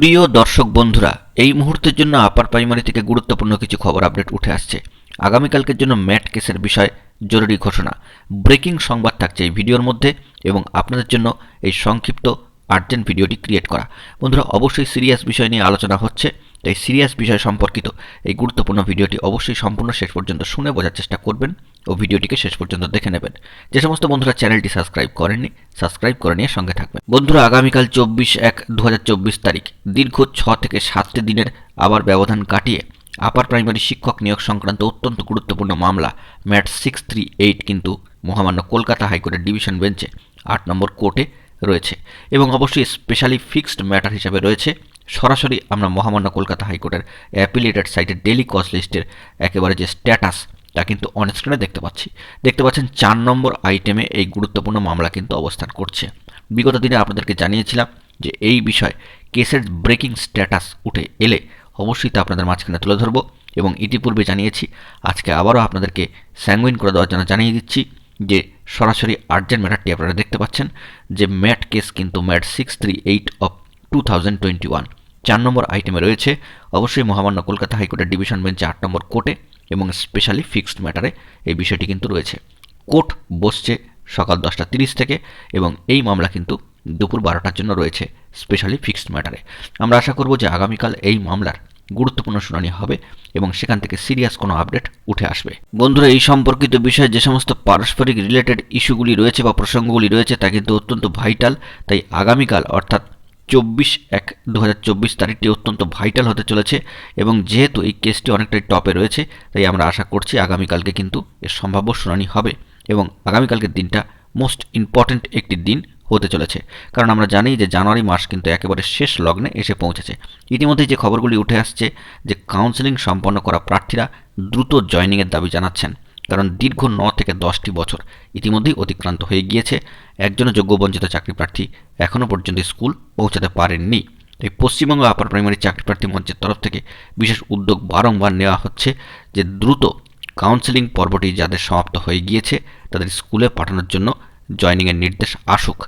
প্রিয় দর্শক বন্ধুরা, এই মুহূর্তের জন্য আপার প্রাইমারি থেকে গুরুত্বপূর্ণ কিছু খবর আপডেট উঠে আসছে। আগামীকালকের জন্য ম্যাট কেসের বিষয় জরুরি ঘোষণা। ব্রেকিং সংবাদ থাকছে এই ভিডিওর মধ্যে এবং আপনাদের জন্য এই সংক্ষিপ্ত আর্জেন্ট ভিডিওটি ক্রিয়েট করা। বন্ধুরা, অবশ্যই সিরিয়াস বিষয় নিয়ে আলোচনা হচ্ছে। তাই সিরিয়াস বিষয় সম্পর্কিত এই গুরুত্বপূর্ণ ভিডিওটি অবশ্যই সম্পূর্ণ শেষ পর্যন্ত শুনে বোঝার চেষ্টা করবেন ও ভিডিওটিকে শেষ পর্যন্ত দেখে নেবেন। যে সমস্ত বন্ধুরা চ্যানেলটি সাবস্ক্রাইব করেননি সাবস্ক্রাইব করে নিয়ে সঙ্গে থাকবেন। বন্ধুরা, আগামীকাল চব্বিশ এক দু তারিখ, দীর্ঘ ছ থেকে সাতটি দিনের আবার ব্যবধান কাটিয়ে আপার প্রাইমারি শিক্ষক নিয়োগ সংক্রান্ত অত্যন্ত গুরুত্বপূর্ণ মামলা ম্যাট সিক্স থ্রি এইট কিন্তু মহামান্য কলকাতা হাইকোর্টের ডিভিশন বেঞ্চে আট নম্বর কোর্টে রয়েছে এবং অবশ্যই স্পেশালি ফিক্সড ম্যাটার হিসাবে রয়েছে। সরাসরি আমরা মহামান্য কলকাতা হাইকোর্টের অ্যাপিলেটেড সাইটের ডেলি কজ লিস্টের একেবারে যে স্ট্যাটাস, তা কিন্তু অন স্ক্রিনে দেখতে পাচ্ছি। দেখতে পাচ্ছেন চার নম্বর আইটেমে এই গুরুত্বপূর্ণ মামলা কিন্তু অবস্থান করছে। বিগত দিনে আপনাদেরকে জানিয়েছিলাম যে এই বিষয় কেসের ব্রেকিং স্ট্যাটাস উঠে এলে অবশ্যই তা আপনাদের মাঝখানে তুলে ধরবো এবং ইতিপূর্বে জানিয়েছি, আজকে আবারও আপনাদেরকে স্যাঙ্গুইন করে দেওয়ার জন্য জানিয়ে দিচ্ছি যে সরাসরি আর্জেন্ট ম্যাটারটি আপনারা দেখতে পাচ্ছেন যে ম্যাট কেস কিন্তু MAT six three eight of two thousand twenty one চার নম্বর আইটেমে রয়েছে, অবশ্যই মহামান্য কলকাতা হাইকোর্টের ডিভিশন বেঞ্চে আট নম্বর কোর্টে এবং স্পেশালি ফিক্সড ম্যাটারে এই বিষয়টি কিন্তু রয়েছে। কোর্ট বসছে সকাল দশটা তিরিশ থেকে এবং এই মামলা কিন্তু দুপুর বারোটার জন্য রয়েছে স্পেশালি ফিক্সড ম্যাটারে আমরা আশা করব যে আগামীকাল এই মামলার গুরুত্বপূর্ণ শুনানি হবে এবং সেখান থেকে সিরিয়াস কোনো আপডেট উঠে আসবে। বন্ধুরা, এই সম্পর্কিত বিষয়ে যে সমস্ত পারস্পরিক রিলেটেড ইস্যুগুলি রয়েছে বা প্রসঙ্গগুলি রয়েছে তা কিন্তু অত্যন্ত ভাইটাল তাই আগামীকাল অর্থাৎ চব্বিশ এক দু তারিখটি অত্যন্ত ভাইটাল হতে চলেছে এবং যেহেতু এই কেসটি অনেকটাই টপে রয়েছে, তাই আমরা আশা করছি আগামীকালকে কিন্তু এর সম্ভাব্য শুনানি হবে এবং আগামীকালকের দিনটা মোস্ট ইম্পর্ট্যান্ট একটি দিন হতে চলেছে। কারণ আমরা জানি যে জানুয়ারি মাস কিন্তু একেবারে শেষ লগ্নে এসে পৌঁছেছে। ইতিমধ্যেই যে খবরগুলি উঠে আসছে যে কাউন্সেলিং সম্পন্ন করা প্রার্থীরা দ্রুত জয়নিংয়ের দাবি জানাচ্ছেন। কারণ দীর্ঘ ন থেকে দশটি বছর ইতিমধ্যেই অতিক্রান্ত হয়ে গিয়েছে। একজনও যোগ্য বঞ্চিত চাকরি প্রার্থী এখনও পর্যন্ত স্কুল পৌঁছাতে পারেননি। তাই পশ্চিমবঙ্গ আপার প্রাইমারি চাকরি প্রার্থী মঞ্চের তরফ থেকে বিশেষ উদ্যোগ বারংবার নেওয়া হচ্ছে যে দ্রুত কাউন্সেলিং পর্বটি যাদের সমাপ্ত হয়ে গিয়েছে তাদের স্কুলে পাঠানোর জন্য জয়নিংয়ের নির্দেশ আসুক।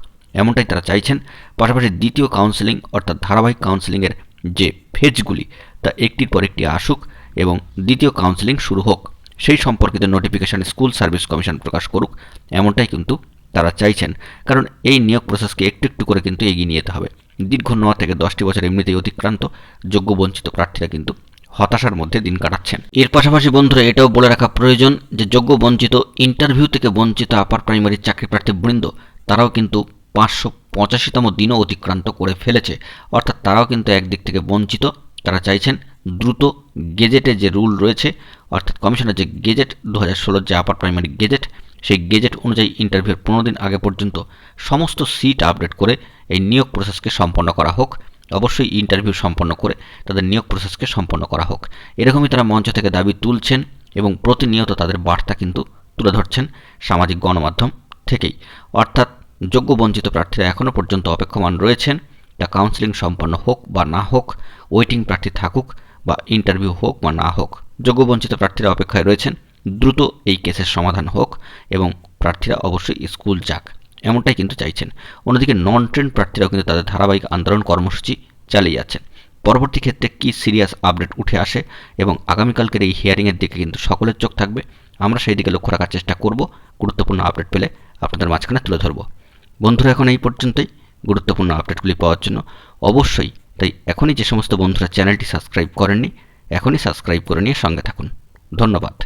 এমনটাই তারা চাইছেন। পাশাপাশি দ্বিতীয় কাউন্সেলিং অর্থাৎ ধারাবাহিক কাউন্সেলিংয়ের যে ফেজগুলি তা একটির পর একটি আসুক এবং দ্বিতীয় কাউন্সেলিং শুরু হোক। সেই সম্পর্কিত নোটিফিকেশন স্কুল সার্ভিস কমিশন প্রকাশ করুক, এমনটাই কিন্তু তারা চাইছেন। কারণ এই নিয়োগ প্রসেসকে একটু একটু করে কিন্তু এগিয়ে নিয়ে যেতে হবে। দীর্ঘ ন থেকে দশটি বছর এমনিতেই অতিক্রান্ত, যোগ্য বঞ্চিত প্রার্থীরা কিন্তু হতাশার মধ্যে দিন কাটাচ্ছেন। এর পাশাপাশি বন্ধুরা, এটাও বলে রাখা প্রয়োজন যে যোগ্য বঞ্চিত ইন্টারভিউ থেকে বঞ্চিত আপার প্রাইমারি চাকরি প্রার্থী বৃন্দ, তারাও কিন্তু পাঁচশো পঁচাশিতম দিনও অতিক্রান্ত করে ফেলেছে। অর্থাৎ তারাও কিন্তু একদিক থেকে বঞ্চিত। তারা চাইছেন দ্রুত গেজেটে যে রুল রয়েছে, অর্থাৎ কমিশনের যে গেজেট দু হাজার ষোলোর যে আপার প্রাইমারি গেজেট, সেই গেজেট অনুযায়ী ইন্টারভিউর পনেরো দিন আগে পর্যন্ত সমস্ত সিট আপডেট করে এই নিয়োগ প্রসেসকে সম্পন্ন করা হোক। অবশ্যই ইন্টারভিউ সম্পন্ন করে তাদের নিয়োগ প্রসেসকে সম্পন্ন করা হোক। এরকমই তারা মঞ্চ থেকে দাবি তুলছেন এবং প্রতিনিয়ত তাদের বার্তা কিন্তু তুলে ধরছেন সামাজিক গণমাধ্যম থেকেই। অর্থাৎ যোগ্য বঞ্চিত প্রার্থীরা এখনও পর্যন্ত অপেক্ষমান রয়েছেন। তা কাউন্সিলিং সম্পন্ন হোক বা না হোক ওয়েটিং প্রার্থী থাকুক বা ইন্টারভিউ হোক বা না হোক, যোগ্যবঞ্চিত প্রার্থীরা অপেক্ষায় রয়েছেন, দ্রুত এই কেসের সমাধান হোক এবং প্রার্থীরা অবশ্যই স্কুল যাক, এমনটাই কিন্তু চাইছেন। অন্যদিকে নন ট্রেন প্রার্থীরাও কিন্তু তাদের ধারাবাহিক আন্দোলন কর্মসূচি চালিয়ে যাচ্ছেন পরবর্তী ক্ষেত্রে কি সিরিয়াস আপডেট উঠে আসে এবং আগামীকালকের এই হিয়ারিংয়ের দিকে কিন্তু সকলের চোখ থাকবে? আমরা সেই দিকে লক্ষ্য রাখার চেষ্টা করব, গুরুত্বপূর্ণ আপডেট পেলে আপনাদের মাঝখানে তুলে ধরব। বন্ধুরা, এখন এই পর্যন্তই। গুরুত্বপূর্ণ আপডেটগুলি পাওয়ার জন্য অবশ্যই তাই এখনই যে সমস্ত বন্ধুরা চ্যানেলটি সাবস্ক্রাইব করেননি, এখনই সাবস্ক্রাইব করে নিয়ে সঙ্গে থাকুন। ধন্যবাদ।